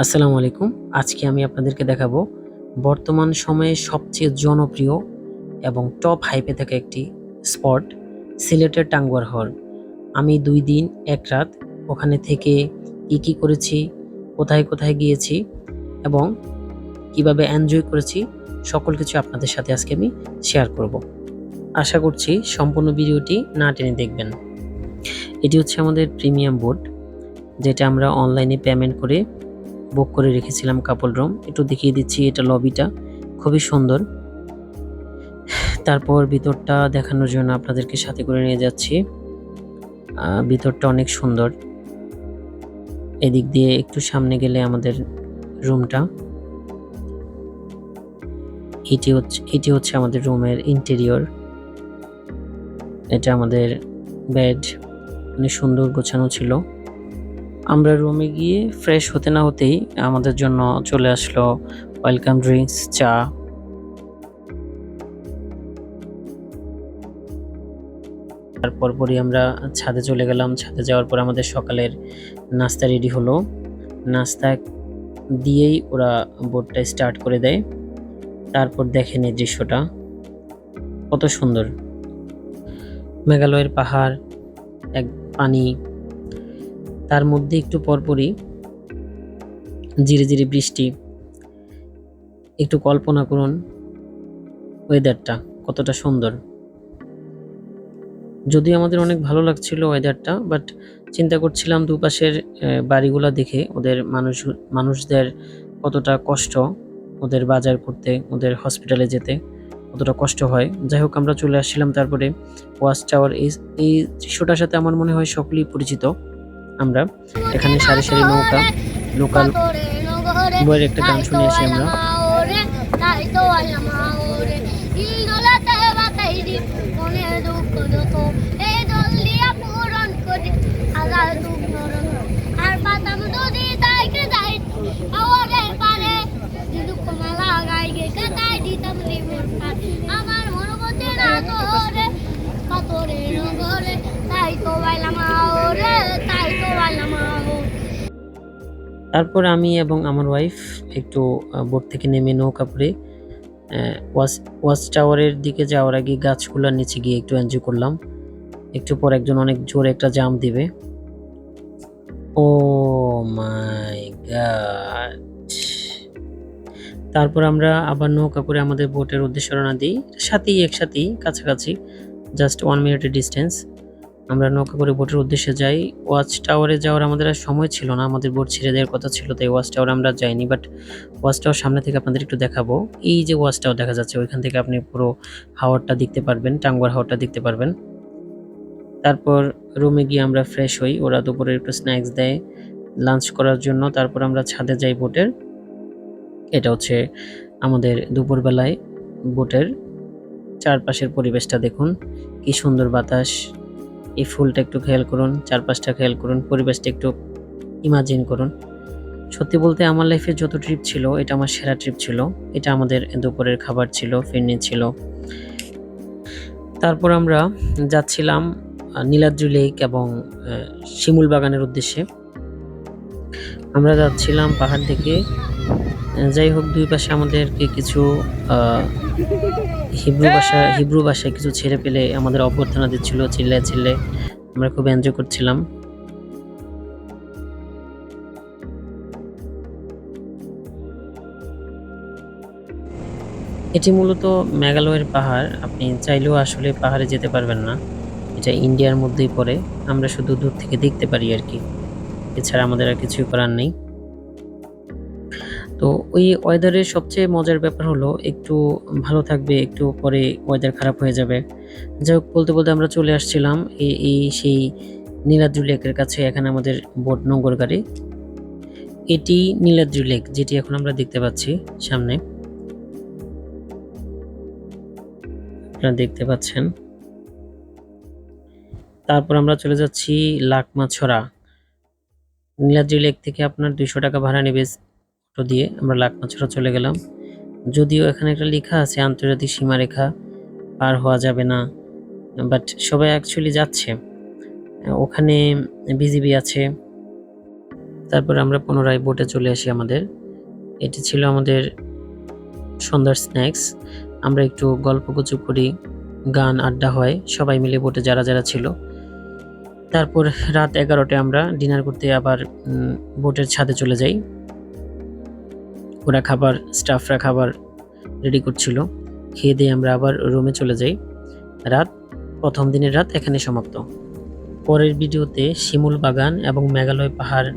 আসসালামু আলাইকুম। আজকে আমি আপনাদেরকে দেখাবো বর্তমান সময়ে সবচেয়ে জনপ্রিয় এবং টপ হাইপে থাকা একটি স্পট সিলেটের টাঙ্গুয়ার হল আমি দুই দিন, এক রাত ওখানে থেকে কী কী করেছি, কোথায় কোথায় গিয়েছি এবং কীভাবে এনজয় করেছি, সকল কিছু আপনাদের সাথে আজকে আমি শেয়ার করব। আশা করছি সম্পূর্ণ ভিডিওটি না টেনে দেখবেন। এটি হচ্ছে আমাদের প্রিমিয়াম বোর্ড যেটা আমরা অনলাইনে পেমেন্ট করে বুক করে রেখেছিলাম কাপল রুম। একটু দেখিয়ে দিচ্ছি এটা লবিটা। খুবই সুন্দর। তারপর ভিতরটা দেখানোর জন্য আপনাদেরকে সাথে করে নিয়ে যাচ্ছি। ভিতরটা অনেক সুন্দর। এদিক দিয়ে একটু সামনে গেলে আমাদের রুমটা। এটি হচ্ছে এটি হচ্ছে আমাদের রুমের ইন্টেরিয়র এটা আমাদের বেড অনেক সুন্দর গোছানো ছিল। আমরা রুমে গিয়ে ফ্রেশ হতে না হতেই আমাদের জন্য চলে আসলো ওয়েলকাম ড্রিঙ্কস চা। তারপর পরই আমরা ছাদে চলে গেলাম। ছাদে যাওয়ার পর আমাদের সকালের নাস্তা রেডি হলো। নাস্তা দিয়েই ওরা বোটটা স্টার্ট করে দেয়। তারপর দেখেন এই দৃশ্যটা। কত সুন্দর। মেঘালয়ের পাহাড়, এক পানি। তার মধ্যে একটু পরপরই ধীরে বৃষ্টি, একটু কল্পনা করুন ওয়েদারটা কতটা সুন্দর। যদিও আমাদের অনেক ভালো লাগছিল ওয়েদারটা বাট চিন্তা করছিলাম দুপাশের বাড়িগুলো দেখে ওদের মানুষ, মানুষদের কতটা কষ্ট ওদের বাজার করতে, ওদের হসপিটালে যেতে কতটা কষ্ট হয়। যাই হোক, আমরা চলে আসছিলাম তারপরে ওয়াচ টাওয়ার। এই এই দৃশ্যটার সাথে আমার মনে হয় সকলেই পরিচিত। আমরা। এখানে সারি সারি নৌকা লোকাল বইয়ের একটা গান শুনে আসি আমরা আর পাতাম যদি তাইকে যাই আওয়ারে পারে যদি কমালা গাইগে কাটাই দিতাম রিমোট পার আমার মনোমতে না তোরে কতরে নগরে তাই তো বাইলাম আওরে তাই তো বাইলাম আওরে তারপর আমি এবং আমার ওয়াইফ একটু বোট থেকে নেমে নৌকা পরে ওয়াচ ওয়াচ টাওয়ারের দিকে যাওয়ার আগে গাছগুলোর নিচে গিয়ে একটু এনজয় করলাম। একটু পর একজন অনেক জোরে একটা জাম দিবে। ও মাই গড তারপর আমরা আবার নৌকা করে আমাদের বোটের উদ্দেশ্যে রওনা দিই। সাথেই, একসাথেই, কাছাকাছি জাস্ট ওয়ান মিনিটের ডিস্টেন্স আমরা নৌকা করে বোটের উদ্দেশ্যে যাই। ওয়াচ টাওয়ারে যাওয়ার আমাদের আর সময় ছিল না, আমাদের বোট ছেড়ে দেওয়ার কথা ছিল, তাই ওয়াচ টাওয়ার আমরা যাইনি বাট ওয়াচ টাওয়ার সামনে থেকে আপনাদের একটু দেখাবো। এই যে ওয়াচ টাওয়ার দেখা যাচ্ছে, ওইখান থেকে আপনি পুরো হাওয়ারটা দেখতে পারবেন, টাঙ্গুয়ার হাওয়ারটা দেখতে পারবেন। তারপর রুমে গিয়ে আমরা ফ্রেশ হই, ওরা দুপুরে একটু স্ন্যাক্স দেয় লাঞ্চ করার জন্য, তারপর আমরা ছাদে যাই বোটের। এটা হচ্ছে আমাদের দুপুরবেলায় বোটের চারপাশের পরিবেশটা দেখুন, কি সুন্দর বাতাস। এই ফুলটা একটু খেয়াল করুন, চারপাশটা খেয়াল করুন, পরিবেশটা একটু ইমাজিন করুন। সত্যি বলতে আমার লাইফে যত ট্রিপ ছিল, এটা আমার সেরা ট্রিপ ছিল। এটা আমাদের দুপুরের খাবার ছিল ফিরনি ছিল। তারপর আমরা যাচ্ছিলাম নীলাদ্রি লেক এবং শিমুল বাগানের উদ্দেশ্যে। আমরা যাচ্ছিলাম পাহাড় থেকে। যাই হোক, দুই পাশে আমাদেরকে কিছু হিব্রু ভাষা হিব্রু ভাষায় কিছু ছেড়ে পেলে আমাদের অভ্যর্থনা দিচ্ছিল চিল্লে চিল্লে আমরা খুব এনজয় করছিলাম। এটি মূলত মেঘালয়ের পাহাড়। আপনি চাইলেও আসলে পাহাড়ে যেতে পারবেন না। এটা ইন্ডিয়ার মধ্যেই পড়ে। আমরা শুধু দূর থেকে দেখতে পারি আর কি। এছাড়া আমাদের আর কিছুই করার নেই। তো ওই ওয়েদারের সবচেয়ে মজার ব্যাপার হলো, একটু ভালো থাকবে, একটু পরে ওয়েদার খারাপ হয়ে যাবে। যাই হোক, বলতে বলতে আমরা চলে আসছিলাম এই সেই নীলাদ্রি লেকের কাছে, এখানে আমাদের বোট নোংর গাড়ি। এটি নীলাদ্রি লেক, যেটি এখন আমরা দেখতে পাচ্ছি সামনে। আপনারা দেখতে পাচ্ছেন। তারপর আমরা চলে যাচ্ছি লাকমাছড়া। নীলাদ্রি লেক থেকে আপনার দুইশো টাকা ভাড়া নেবে দিয়ে আমরা লাকমাছড়া চলে গেলাম। যদিও এখানে একটা লেখা আছে, আন্তর্জাতিক সীমারেখা পার হওয়া যাবে না বাট সবাই অ্যাকচুয়ালি যাচ্ছে। ওখানে বিজিবি আছে। তারপর আমরা পুনরায় বোটে চলে আসি আমাদের। এটি ছিল আমাদের সন্ধ্যার স্ন্যাক্স আমরা একটু গল্প গুজব করি, গান, আড্ডা হয়, সবাই মিলে বোটে যারা যারা ছিল। তারপর রাত এগারোটায় আমরা ডিনার করতে আবার বোটের ছাদে চলে যাই। ওরা খাবার স্টাফরা খাবার রেডি করছিল। খেয়ে দিয়ে আমরা আবার রুমে চলে যাই। রাত, প্রথম দিনের রাত এখানে সমাপ্ত। পরের ভিডিওতে শিমুল বাগান এবং মেঘালয় পাহাড়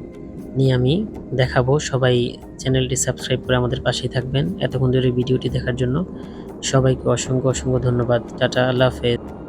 নিয়ে আমি দেখাবো। সবাই চ্যানেলটি সাবস্ক্রাইব করে আমাদের পাশেই থাকবেন। এতক্ষণ ধরে ভিডিওটি দেখার জন্য সবাইকে অসংখ্য অসংখ্য ধন্যবাদ। টাটা, আল্লাহ হাফেজ।